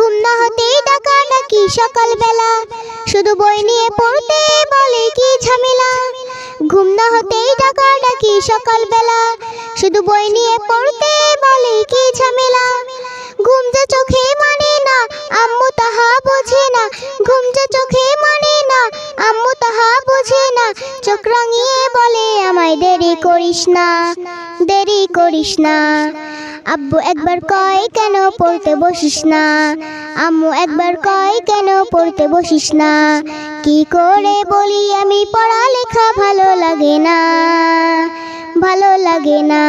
ঘুম না হতেই ডাকা ডাকি সকালবেলা? শুধু বই নিয়ে পড়তে বলে কি ঝামেলা? ঘুম না হতেই ডাকা ডাকি সকালবেলা? শুধু বই নিয়ে পড়তে বলে কি ঝামেলা? ঘুম যে চোখে মানে না, আম্মু তাহা বোঝে না। ঘুম যে চোখে মানে না, আম্মু তাহা বোঝে না। চোখ রাঙিয়ে বলে, আমায় দেরি করিস না, দেরি করিস না। আব্বু একবার কয়, কেন পড়তে বসিস না? আম্মু একবার কয়, কেন পড়তে বসিস না? কি করে বলি আমি, পড়ালেখা ভালো লাগে না। ভালো লাগে না।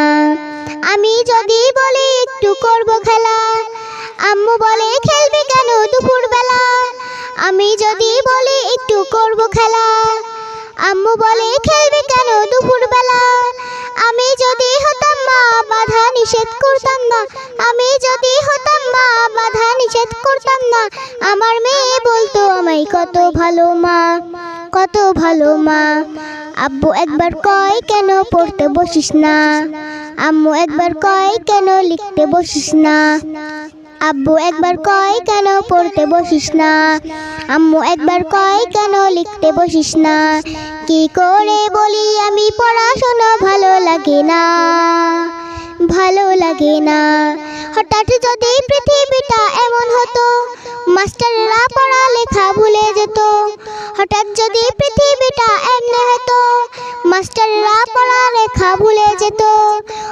আমি যদি বলি একটু করব খেলা। আম্মু বলে, খেলবি কেন দুপুর বেলা আমি যদি বলি একটু করব খেলা। আম্মু বলে, খেলবি কেন দুপুর নিষেধ করতাম না। আমি যদি হতাম মা বাধা নিষেধ করতাম না, আমার মেয়ে বলতো আমায়, কত ভালো মা, কত ভালো মা। আব্বু একবার কয় কেন পড়তে বসিস না? আম্মু একবার কয় কেন লিখতে বসিস না? আব্বু একবার কয় কেন পড়তে বসিস না? আম্মু একবার কয় কেন লিখতে বসিস না? কি করে বলি হঠাৎ যদি পৃথিবীটা এমন হতো, মাস্টাররা পড়ালেখা ভুলে যেত। হঠাৎ যদি পৃথিবীটা এমনি হতো, মাস্টাররা পড়ালেখা ভুলে যেত।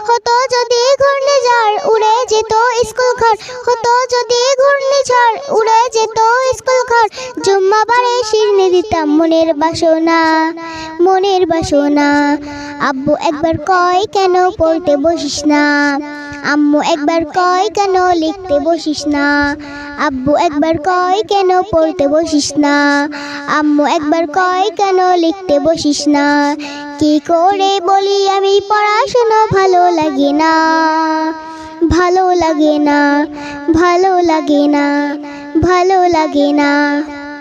হতো যদি ঘূর্ণিঝড় উড়ে যেত স্কুল ঘর। হতো যদি ঘূর্ণিঝড় উড়ে যেত স্কুল ঘর, জুম্মাবারে শিরনে দিতাম মনের বাসনা মনের বাসনা। আব্বু একবার কয়, কেন পড়তে বসিস না? আম্মু একবার কয়, কেন লিখতে বসিস না? আব্বু একবার কয়, কেন পড়তে বসিস না? আম্মু একবার কয়, কেন লিখতে বসিস না? কি করে বলি আমি পড়াশোনা ভালো লাগে না? ভালো লাগে না ভালো লাগে না ভালো লাগে না।